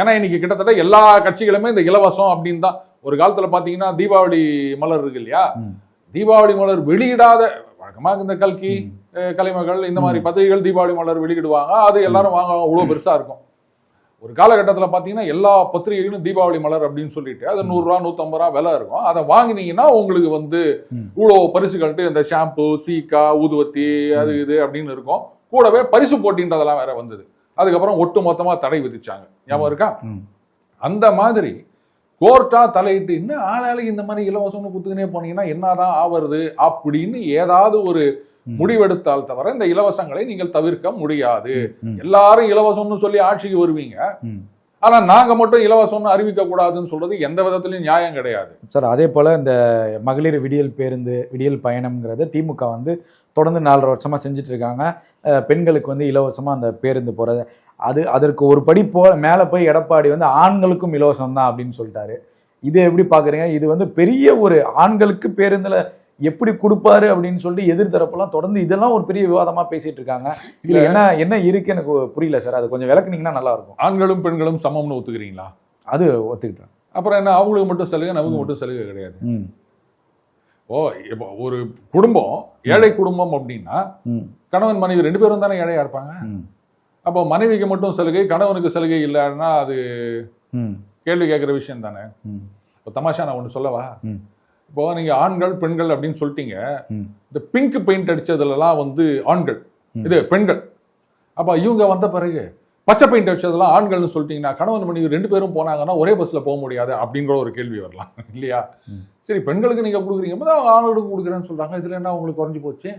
ஏன்னா இன்னைக்கு கிட்டத்தட்ட எல்லா கட்சிகளுமே இந்த இலவசம் அப்படின்னு தான் ஒரு காலத்துல பாத்தீங்கன்னா தீபாவளி மலர் இருக்கு இல்லையா. தீபாவளி மலர் வெளியிடாத வழக்கமாக இந்த கல்கி கலைமகள் இந்த மாதிரி பத்திரிகைகள் தீபாவளி மலர் வெளியிடுவாங்க. அது எல்லாரும் வாங்க அவ்வளோ பெருசா இருக்கும். ஒரு காலகட்டத்தில் பார்த்தீங்கன்னா எல்லா பத்திரிகைகளும் தீபாவளி மலர் அப்படின்னு சொல்லிட்டு அது நூறுரூவா நூற்றம்பது ரூபா விலை இருக்கும். அதை வாங்கினீங்கன்னா உங்களுக்கு வந்து. இவ்வளோ பரிசுகள்ட்டு இந்த ஷாம்பு சீக்கா ஊதுவத்தி அது இது அப்படின்னு இருக்கும். கூடவே பரிசு போட்டின்றதெல்லாம் வேற வந்தது. அதுக்கப்புறம் ஒட்டு மொத்தமா தடை விதிச்சாங்க. ஞாபகம் இருக்கா. அந்த மாதிரி கோர்ட்டா தலையிட்டு இன்னும் ஆளாளுக்கு இந்த மாதிரி இலவசம்னு குத்துக்கினே போனீங்கன்னா என்னதான் ஆவறது அப்படின்னு ஏதாவது ஒரு முடிவெடுத்தால் தவிர இந்த இலவசங்களை நீங்கள் தவிர்க்க முடியாது. எல்லாரும் இலவசம்னு சொல்லி ஆட்சிக்கு வருவீங்க. ஆனா நாங்க மட்டும் இலவசம்னு அறிவிக்க கூடாதுன்னு சொல்றது எந்த விதத்திலயும் நியாயம் கிடையாது. சார் அதே போல இந்த மகளிர் விடியல் பேருந்து விடியல் பயணம்ங்கிறத திமுக வந்து தொடர்ந்து நாலரை வருஷமா செஞ்சுட்டு இருக்காங்க. பெண்களுக்கு வந்து இலவசமா அந்த பேருந்து போறது அது அதற்கு ஒரு படி போ மேல போய் எடப்பாடி வந்து ஆண்களுக்கும் இலவசம் தான் அப்படின்னு சொல்லிட்டாரு. இது எப்படி பாக்குறீங்க? இது வந்து பெரிய ஒரு ஆண்களுக்கு பேருந்துல எப்படி கொடுப்பாரு அப்படின்னு சொல்லிட்டு எதிர்த்தரப்பெல்லாம் தொடர்ந்து இதெல்லாம் ஒரு பெரிய விவாதமா பேசிட்டு இருக்காங்க. இதுல என்ன என்ன இருக்கு எனக்கு புரியல சார். அது கொஞ்சம் விளக்குனீங்கன்னா நல்லா இருக்கும். ஆண்களும் பெண்களும் சமம்னு ஒத்துக்கிறீங்களா? அது ஒத்துக்கிட்டேன். அப்புறம் என்ன அவங்களுக்கு மட்டும் சலுகை நமக்கு மட்டும் சலுகை கிடையாது. ஓ இப்போ ஒரு குடும்பம் ஏழை குடும்பம் அப்படின்னா கணவன் மனைவி ரெண்டு பேரும் தானே ஏழையா இருப்பாங்க? அப்போ மனைவிக்கு மட்டும் சலுகை கணவனுக்கு சலுகை இல்லைன்னா அது கேள்வி கேட்குற விஷயம் தானே. ம். இப்போ தமாஷா நான் ஒன்று சொல்லவா? இப்போ நீங்க ஆண்கள் பெண்கள் அப்படின்னு சொல்லிட்டீங்க. இந்த பிங்க் பெயிண்ட் அடிச்சதுலலாம் வந்து ஆண்கள். இது பெண்கள். அப்ப இவங்க வந்த பிறகு பச்சை பெயிண்ட் அடிச்சதெல்லாம் ஆண்கள்னு சொல்லிட்டீங்கன்னா கணவன் மனைவி ரெண்டு பேரும் போனாங்கன்னா ஒரே பஸ்ல போக முடியாது அப்படிங்கிற ஒரு கேள்வி வரலாம். இல்லையா. சரி பெண்களுக்கு நீங்க கொடுக்குறீங்க. போது அவங்க ஆண்களுக்கு கொடுக்குறேன்னு சொல்றாங்க. இதுல என்ன உங்களுக்கு குறைஞ்சு போச்சு?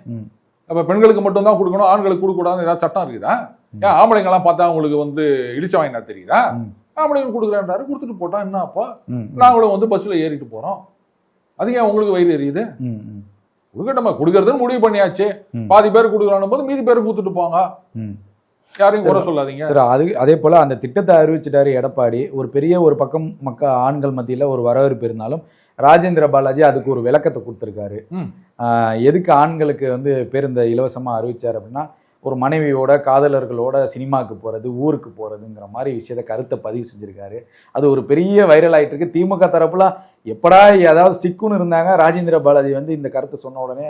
அப்ப பெண்களுக்கு மட்டும் தான் கொடுக்கணும் ஆண்களுக்கு கொடுக்கக்கூடாதுன்னு ஏதாவது சட்டம் இருக்குதா? ஏன் ஆம்பளைங்கெல்லாம் பார்த்தா உங்களுக்கு வந்து இடிச்ச வாங்கினா தெரியுதா. ஆம்பளைங்க கொடுக்குறேன்றாரு கொடுத்துட்டு போட்டா என்ன அப்போ ம். நாங்களும் வந்து பஸ்ல ஏறிட்டு போறோம். அது ஏன் உங்களுக்கு வயிறு எரியுது? ம் ம். கொடுக்கட்டமா கொடுக்கறதுன்னு முடிவு பண்ணியாச்சு. பாதி பேர் கொடுக்குறானும் போது மீதி பேர் கொடுத்துட்டு போங்க. யாரையும் குறை சொல்லாதீங்க. சார் அது அதே போல அந்த திட்டத்தை அறிவிச்சிட்டாரு எடப்பாடி. ஒரு பெரிய ஒரு பக்கம் மக்க ஆண்கள் மத்தியில ஒரு வரவேற்பு இருந்தாலும் ராஜேந்திர பாலாஜி அதுக்கு ஒரு விளக்கத்தை கொடுத்துருக்காரு. எதுக்கு ஆண்களுக்கு வந்து பேருந்தை இலவசமா அறிவிச்சார் அப்படின்னா ஒரு மனைவியோட காதலர்களோட சினிமாக்கு போறது ஊருக்கு போறதுங்கிற மாதிரி விஷயத்த கருத்தை பதிவு செஞ்சிருக்காரு. அது ஒரு பெரிய வைரல் ஆயிட்டு இருக்கு திமுக தரப்புல எப்படா ஏதாவது சிக்குன்னு இருந்தாங்க ராஜேந்திர பாலாஜி வந்து இந்த கருத்தை சொன்ன உடனே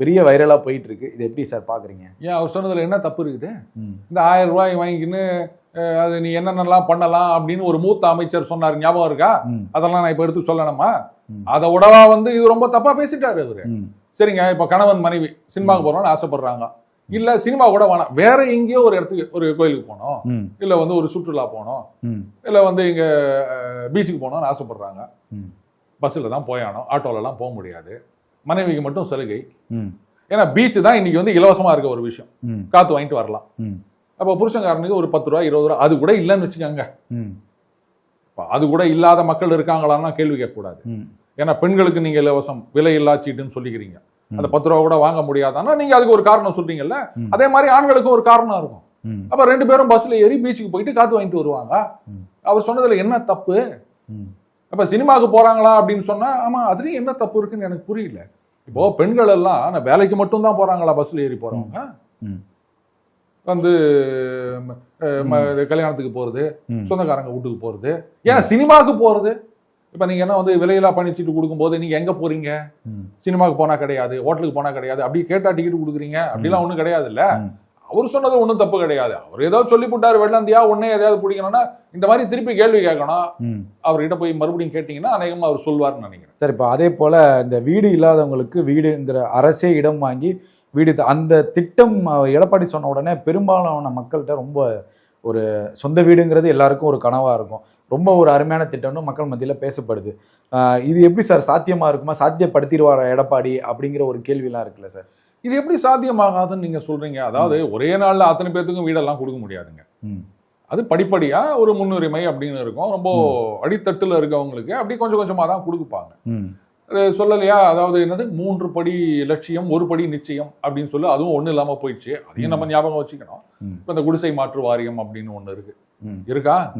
பெரிய வைரலா போயிட்டு இருக்கு இது எப்படி சார் பாக்குறீங்க? ஏன் அவர் சொன்னதுல என்ன தப்பு இருக்குது? இந்த ஆயிரம் ரூபாய் வாங்கிக்கின்னு அது நீ என்னென்னலாம் பண்ணலாம் அப்படின்னு ஒரு மூத்த அமைச்சர் சொன்னார். ஞாபகம் இருக்கா? அதெல்லாம் நான் இப்ப எடுத்து சொல்லணுமா. அதை விடவா வந்து இது ரொம்ப தப்பா பேசிட்டாரு அவரு. சரிங்க இப்ப கணவன் மனைவி சினிமாவுக்கு போறோம்னு ஆசைப்படுறாங்க. இல்ல சினிமா கூட வேணாம். வேற எங்கேயோ ஒரு இடத்துக்கு ஒரு கோயிலுக்கு போனோம். இல்ல வந்து ஒரு சுற்றுலா போனோம். இல்ல வந்து இங்க பீச்சுக்கு போனோம்னு ஆசைப்படுறாங்க. பஸ்ஸில் தான் போயானோம். ஆட்டோலலாம் போக முடியாது. மனைவிக்கு மட்டும் சலுகை. ஏன்னா பீச் தான் இன்னைக்கு வந்து இலவசமா இருக்க ஒரு விஷயம். காத்து வாங்கிட்டு வரலாம். அப்போ புருஷன்காரனுக்கு ஒரு பத்து ரூபா இருபது ரூபா அது கூட இல்லைன்னு வச்சுக்கோங்க. அது கூட இல்லாத மக்கள் இருக்காங்களான்னா கேள்வி கேட்கக்கூடாது. ஏன்னா பெண்களுக்கு நீங்க இலவசம் விலை இல்லா சீட்டுன்னு சொல்லிக்கிறீங்க. அந்த பத்து ரூபா கூட வாங்க முடியாதானா நீங்க அதுக்கு ஒரு காரணம் சொல்றீங்கல்ல? அதே மாதிரி ஆண்களுக்கும் ஒரு காரணம் இருக்கும். அப்ப ரெண்டு பேரும் பஸ்ல ஏறி பீச்சுக்கு போயிட்டு காத்து வாங்கிட்டு வருவாங்க. அவர் சொன்னதுல என்ன தப்பு? அப்ப சினிமாவுக்கு போறாங்களா அப்படின்னு சொன்னா ஆமா அதுலயும் என்ன தப்பு இருக்குன்னு எனக்கு புரியல. இப்போ பெண்கள் எல்லாம் நான் வேலைக்கு மட்டும் தான் போறாங்களா பஸ்ல ஏறி போறவங்க? வந்து இது கல்யாணத்துக்கு போறது சொந்தக்காரங்க வீட்டுக்கு போறது. ஏன் சினிமாவுக்கு போறது? இப்ப நீங்க என்ன வந்து விலையில்லா பணிச்சீட்டு கொடுக்கும்போது நீங்க எங்க போறீங்க? ம். சினிமாவுக்கு போனா கிடையாது ஹோட்டலுக்கு போனா கிடையாது அப்படி கேட்டா டிக்கெட் கொடுக்குறீங்க அப்படிலாம் ஒண்ணும் கிடையாது இல்ல. அவர் சொன்னது ஒண்ணும் தப்பு கிடையாது. அவர் ஏதோ சொல்லி போட்டாரு வெள்ளந்தியா உடனே எதையாவது பிடிக்கணும்னா இந்த மாதிரி திருப்பி கேள்வி கேட்கணும். ம். அவர்கிட்ட போய் மறுபடியும் கேட்டீங்கன்னா அநேகமா அவர் சொல்வார்னு நினைக்கிறேன். சரி இப்போ அதே போல இந்த வீடு இல்லாதவங்களுக்கு வீடுங்கிற அரசே இடம் வாங்கி வீடு அந்த திட்டம் எடப்பாடி சொன்ன உடனே பெரும்பாலான மக்கள்கிட்ட ரொம்ப ஒரு சொந்த வீடுங்கிறது எல்லாருக்கும் ஒரு கனவா இருக்கும். ரொம்ப ஒரு அருமையான திட்டம்னு மக்கள் மத்தியில பேசப்படுது. இது எப்படி சார் சாத்தியமா இருக்குமா? சாத்தியப்படுத்திடுவாரா எடப்பாடி அப்படிங்கிற ஒரு கேள்விலாம் இருக்குல்ல சார்? இது எப்படி சாத்தியமாகாதுன்னு நீங்க சொல்றீங்க? அதாவது ஒரே நாள்ல அத்தனை பேத்துக்கும் வீடெல்லாம் கொடுக்க முடியாதுங்க. அது படிப்படியா ஒரு முன்னுரிமை அப்படின்னு இருக்கும். ரொம்ப அடித்தட்டுல இருக்கவங்களுக்கு அப்படி கொஞ்சம் கொஞ்சமா தான் கொடுப்பாங்க. சொல்லலையா? அதாவது என்னது? மூன்று படி லட்சியம் ஒரு படி நிச்சயம் அப்படின்னு சொல்லி அதுவும் ஒண்ணு இல்லாம போயிடுச்சு. அதையும் நம்ம ஞாபகம் வச்சுக்கணும். இப்ப இந்த குடிசை மாற்று வாரியம் அப்படின்னு ஒண்ணு இருக்கு. இருக்கா?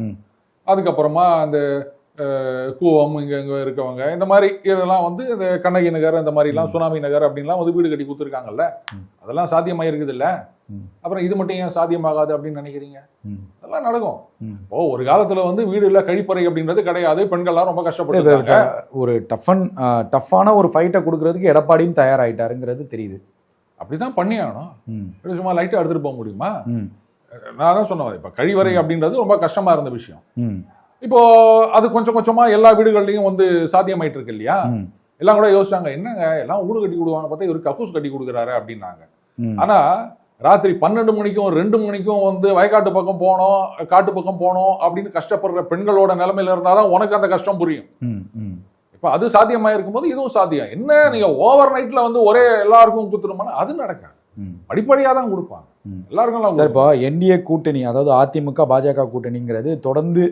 அதுக்கப்புறமா அந்த கூவம் இங்க இங்க இருக்கவங்க இந்த மாதிரி இதெல்லாம் வந்து இந்த கண்ணகி நகர் இந்த மாதிரி எல்லாம் சுனாமி நகர் அப்படின்லாம் வந்து வீடு கட்டி கொடுத்துருக்காங்கல்ல. அதெல்லாம் சாத்தியமா இருக்குது இல்ல. அப்புறம் இது மட்டும் ஏன் சாத்தியமாகாது அப்படின்னு நினைக்கிறீங்க? அதெல்லாம் நடக்கும். இப்போ ஒரு காலத்துல வந்து வீடு இல்ல கழிப்பறை அப்படின்றது கிடையாது. பெண்கள்லாம் ரொம்ப கஷ்டப்பட்டு ஒரு டஃபன் டஃப்பான ஒரு ஃபைட்டை கொடுக்கறதுக்கு எடப்பாடியும் தயாராயிட்டாருங்கிறது தெரியுது. அப்படிதான் பண்ணி ஆகணும். சும்மா லைட்டா எடுத்துட்டு போக முடியுமா? நான் தான் சொன்னேன் இப்ப கழிவறை அப்படின்றது ரொம்ப கஷ்டமா இருந்த விஷயம். இப்போ அது கொஞ்சம் கொஞ்சமா எல்லா வீடுகள்லயும் வந்து சாத்தியமாயிட்டு இருக்கு இல்லையா எல்லாம் கூட யோசிச்சாங்க என்னங்க எல்லாம் வீடு கட்டி கொடுவாங்க பார்த்தா இவர் கக்கூஸ் கட்டி கொடுக்குறாரு அப்படின்னாங்க. ஆனா ராத்திரி பன்னெண்டு மணிக்கும் ரெண்டு மணிக்கும் வந்து வயக்காட்டு பக்கம் போனோம் காட்டு பக்கம் போனோம் அப்படின்னு கஷ்டப்படுற பெண்களோட நிலைமையில இருந்தாதான் உனக்கு அந்த கஷ்டம் புரியும். இப்ப அது சாத்தியமா இருக்கும்போது இதுவும் சாத்தியம். என்ன நீங்க ஓவர் நைட்ல வந்து ஒரே எல்லாருக்கும் குத்துருமானா அது நடக்காது. ம். படிப்படியா தான் கொடுப்பாங்க. எல்லாருக்கும் சார் இப்போ என்டிஏ கூட்டணி அதாவது அதிமுக பாஜக கூட்டணிங்கிறது தொடர்ந்து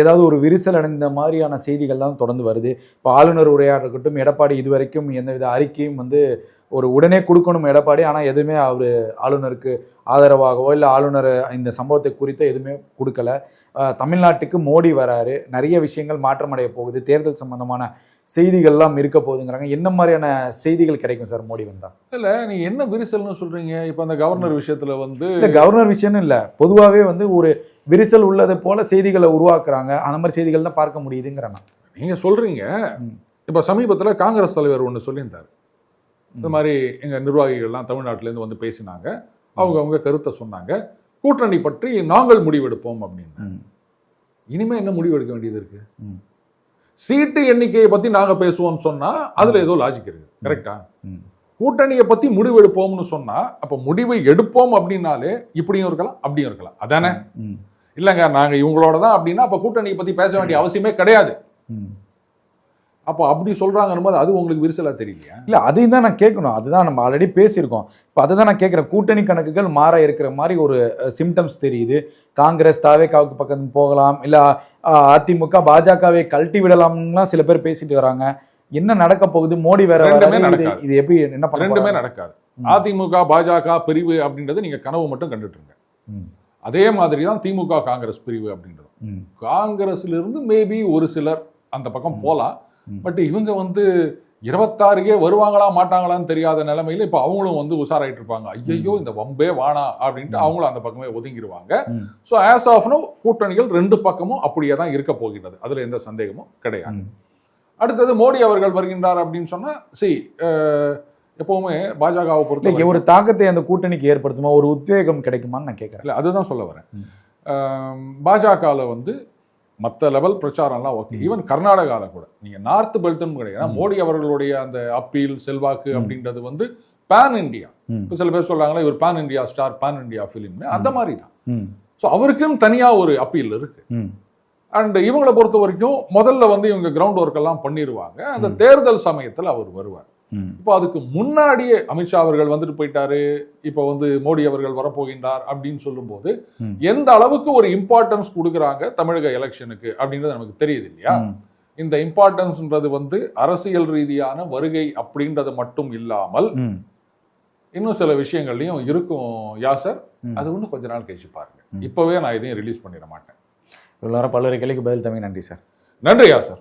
ஏதாவது ஒரு விரிசல் அடைந்த மாதிரியான செய்திகள்லாம் தொடர்ந்து வருது. இப்போ ஆளுநர் உரையாக இருக்கட்டும் எடப்பாடி இதுவரைக்கும் எந்தவித அறிக்கையும் வந்து ஒரு உடனே கொடுக்கணும் எடப்பாடி. ஆனால் எதுவுமே அவர் ஆளுநருக்கு ஆதரவாகவோ இல்லை ஆளுநர் இந்த சம்பவத்தை குறித்து எதுவுமே கொடுக்கல. தமிழ்நாட்டுக்கு மோடி வராரு. நிறைய விஷயங்கள் மாற்றமடைய போகுது. தேர்தல் சம்பந்தமான செய்திகள்லாம் இருக்க போகுதுங்கிறாங்க. என்ன மாதிரியான செய்திகள் கிடைக்கும் சார் மோடி வந்தா? இல்ல நீங்க என்ன விரிசல்னு சொல்றீங்க? இப்ப அந்த கவர்னர் விஷயத்துல வந்து கவர்னர் விஷயம்னு இல்ல. பொதுவாவே வந்து ஒரு விரிசல் உள்ளது போல செய்திகளை உருவாக்குறாங்க. அந்த மாதிரி செய்திகள் தான் பார்க்க முடியுதுங்கிறேன் நான். நீங்க சொல்றீங்க. இப்ப சமீபத்துல காங்கிரஸ் தலைவர் ஒண்ணு சொல்லியிருந்தாரு. இந்த மாதிரி எங்க நிர்வாகிகள்லாம் தமிழ்நாட்டுல இருந்து வந்து பேசினாங்க. அவங்க அவங்க கருத்தை சொன்னாங்க. கூட்டணி பற்றி நாங்கள் முடிவெடுப்போம் அப்படின்னு. இனிமே என்ன முடிவெடுக்க வேண்டியது இருக்கு. சீட்டு எண்ணிக்கையை பத்தி நாங்க பேசுவோம்னு சொன்னா அதுல ஏதோ லாஜிக் இருக்கு. கரெக்டா. கூட்டணியை பத்தி முடிவெடுப்போம்னு சொன்னா அப்ப முடிவை எடுப்போம் அப்படின்னாலே இப்படியும் இருக்கலாம் அப்படியும் இருக்கலாம். அதானே. இல்லைங்க நாங்க இவங்களோட தான் அப்படின்னா அப்ப கூட்டணியை பத்தி பேச வேண்டிய அவசியமே கிடையாது. அப்போ அப்படி சொல்றாங்கன்னு போது அது உங்களுக்கு விரிசலா தெரியலையா? இல்ல அதையும் தான் நான் கேட்கணும். அதுதான் நம்ம ஆல்ரெடி பேசியிருக்கோம். இப்போ அதை தான் நான் கேட்குறேன். கூட்டணி கணக்குகள் மாற இருக்கிற மாதிரி ஒரு சிம்டம்ஸ் தெரியுது. காங்கிரஸ் தாவேக்காவுக்கு பக்கம் போகலாம். இல்ல அதிமுக பாஜகவை கழட்டி விடலாம்லாம் சில பேர் பேசிட்டு வராங்க. என்ன நடக்க போகுது? மோடி வேற இது- எப்படி என்ன பண்ண ரெண்டுமே? நடக்காது. அதிமுக பாஜக பிரிவு அப்படின்றது நீங்க கனவு மட்டும் கண்டுட்டு இருங்க. அதே மாதிரி தான் திமுக காங்கிரஸ் பிரிவு அப்படின்றது. காங்கிரஸ்ல இருந்து மேபி ஒரு சிலர் அந்த பக்கம் போலாம். பட் இவங்க வந்து இருபத்தாறுக்கே வருவாங்களா மாட்டாங்களான்னு தெரியாத நிலைமையில இப்ப அவங்களும் வந்து உஷாராயிட்டு இருப்பாங்க ஐயோ இந்த வம்பே வானா அப்படின்ட்டு அவங்களும் அந்த பக்கமே ஒதுங்கிடுவாங்க. ஸோ ஆஸ் ஆஃப் நோ கூட்டணிகள் ரெண்டு பக்கமும் அப்படியே தான் இருக்க போகிறது அதுல எந்த சந்தேகமும் கிடையாது. அடுத்தது மோடி அவர்கள் வருகின்றார் அப்படின்னு சொன்னா சி எப்பவுமே பாஜகவை பொறுத்த ஒரு தாக்கத்தை அந்த கூட்டணிக்கு ஏற்படுத்துமா? ஒரு உத்வேகம் கிடைக்குமான்னு நான் கேட்கறேன் இல்ல அதுதான் சொல்ல வரேன். பாஜகவில் வந்து மற்ற லெவல் பிரச்சாரம்லாம் ஓகே ஈவன் கர்நாடகாவில் கூட. நீங்க நார்த் பெல்ட்னு கிடையாது மோடி அவர்களுடைய அந்த அப்பீல் செல்வாக்கு அப்படின்றது வந்து பேன் இந்தியா ம். இப்போ சில பேர் சொல்றாங்களா இவர் pan India star pan India ஃபிலிம்னு அந்த மாதிரி தான். ஸோ அவருக்கும் தனியா ஒரு அப்பீல் இருக்கு. அண்ட் இவங்களை பொறுத்த வரைக்கும் முதல்ல வந்து இவங்க கிரவுண்ட் ஒர்க் எல்லாம் பண்ணிடுவாங்க அந்த தேர்தல் சமயத்துல அவர் வருவார். இப்போ அதுக்கு முன்னாடியே அமித்ஷா அவர்கள் வந்துட்டு போயிட்டாரு. இப்போ வந்து மோடி அவர்கள் வரப்போகின்றார் அப்படின்னு சொல்லும்போது. எந்த அளவுக்கு ஒரு இம்பார்ட்டன்ஸ் கொடுக்குறாங்க தமிழக எலெக்ஷனுக்கு அப்படின்றது நமக்கு தெரியுது இல்லையா. இந்த இம்பார்ட்டன்ஸ்ன்றது வந்து அரசியல் ரீதியான வருகை அப்படின்றது மட்டும் இல்லாமல். இன்னும் சில விஷயங்கள்லயும் இருக்கும். யாசர். அது இன்னும் கொஞ்ச நாள் கழிச்சு பாருங்க. இப்பவே நான் இதையும் ரிலீஸ் பண்ணிட மாட்டேன். இவ்வளோ பல்வேறு கேள்விக்கு பதில் தமிழ் நன்றி சார். நன்றி யாசர்